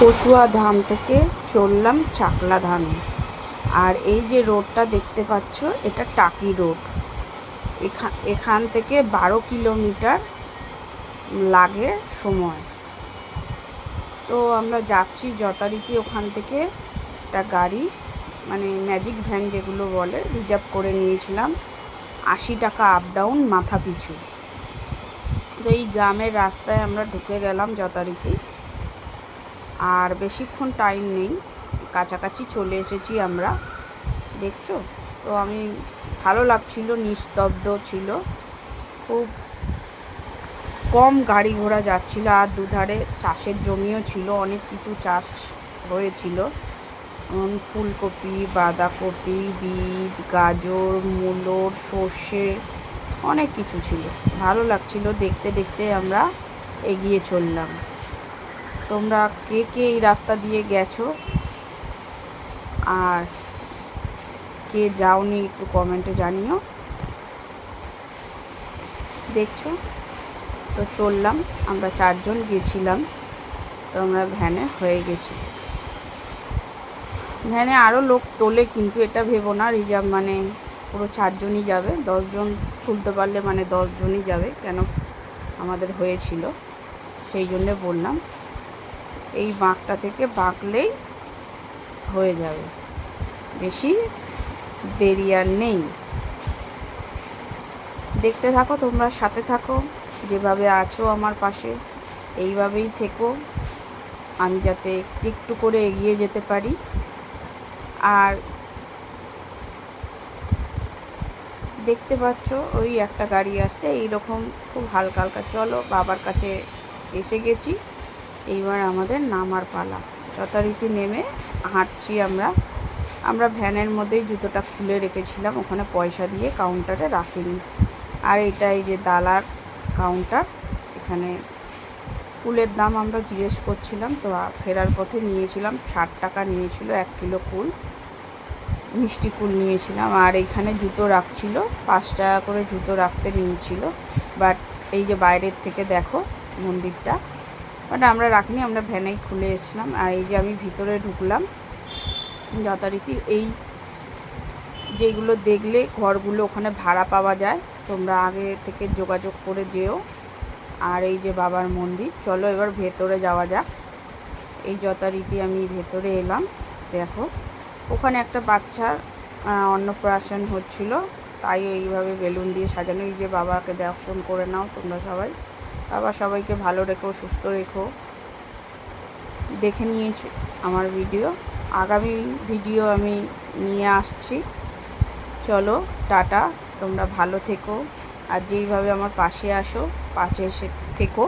কচুয়া ধাম থেকে চললাম চাকলা ধামে আর এই যে রোডটা দেখতে পাচ্ছ, এটা টাকি রোড। এখান এখান থেকে বারো কিলোমিটার লাগে সময়। তো আমরা যাচ্ছি যথারীতি ওখান থেকে একটা গাড়ি মানে ম্যাজিক ভ্যান যেগুলো বলে, রিজার্ভ করে নিয়েছিলাম। আশি টাকা আপ ডাউন মাথা পিছু। তো এই গ্রামের রাস্তায় আমরা ঢুকে গেলাম যথারীতি। আর বেশিক্ষণ টাইম নেই। কাছাকাছি চলে এসেছি আমরা। দেখছ? তো আমি ভালো লাগছিল, নিস্তব্ধ ছিল। খুব কম গাড়ি ঘোড়া যাচ্ছিল, আর দুধারে চাষের জমিও ছিল, অনেক কিছু চাষ হয়েছিল। ফুলকপি, বাঁধাকপি বিট গাজর মূলো সর্ষে, অনেক কিছু ছিল। ভালো লাগছিল, দেখতে দেখতে আমরা এগিয়ে চললাম। তোমরা কে কে এই রাস্তা দিয়ে গেছো? আর কে যাওনি একটু কমেন্টে জানিও। দেখছ? তো চললাম, আমরা চারজন গেছিলাম। তো আমরা ভ্যানে হয়ে গেছি। ভ্যানে আরও লোক তোলে, কিন্তু এটা ভেবো না রিজার্ভ মানে পুরো চারজনই যাবে। দশজন তুলতে পারলে মানে দশজনই যাবে, কেন? আমাদের হয়েছিল। সেই জন্যে বললাম। এই বাঁকটা থেকে বাঁকলেই হয়ে যাবে। বেশি দেরি আর নেই। দেখতে থাকো, তোমরা সাথে থাকো, যেভাবে আছো আমার পাশে, এইভাবেই থেকো। আমি যাতে একটু একটু করে এগিয়ে যেতে পারি। আর দেখতে পাচ্ছ, ওই একটা গাড়ি আসছে, এইরকম খুব হালকা হালকা। চলো, বাবার কাছে এসে গেছি। এইবার আমাদের নামার পালা। যথারীতি নেমে হাঁটছি আমরা। আমরা ভ্যানের মধ্যেই জুতোটা খুলে রেখেছিলাম, ওখানে পয়সা দিয়ে কাউন্টারে রাখিনি। আর এটা এই যে দালার কাউন্টার, এখানে কুলের দাম আমরা জিজ্ঞেস করছিলাম, তো ফেরার পথে নিয়েছিলাম, ষাট টাকা নিয়েছিল এক কিলো কুল, মিষ্টি কুল নিয়েছিলাম। আর এখানে জুতো রাখছিল, পাঁচ টাকা করে জুতো রাখতে নিয়েছিল। বাট এই যে বাইরের থেকে দেখো মন্দিরটা বাট আমরা রাখিনি, আমরা ভ্যানেই খুলে এসেছিলাম। আর এই যে আমি ভিতরে ঢুকলাম, যথারীতি এই যেগুলো দেখলে ঘরগুলো ওখানে ভাড়া পাওয়া যায়, তোমরা আগে থেকে যোগাযোগ করে যেও। আর এই যে বাবার মন্দির, চলো এবার ভেতরে যাওয়া যাক। এই যথারীতি আমি ভেতরে এলাম, দেখো। ওখানে একটা বাচ্চার অন্নপ্রাশন হচ্ছিল, তাই এইভাবে বেলুন দিয়ে সাজানো। এই যে বাবাকে দর্শন করে নাও তোমরা সবাই। বাবা সবাইকে ভালো রেখো, সুস্থ রেখো। দেখে নিয়েছি আমার ভিডিও। আগামী ভিডিও আমি নিয়ে আসছি। চলো, টাটা, তোমরা ভালো থেকো। আর যেইভাবে আমার পাশে আসো, পাশে এসে থেকো।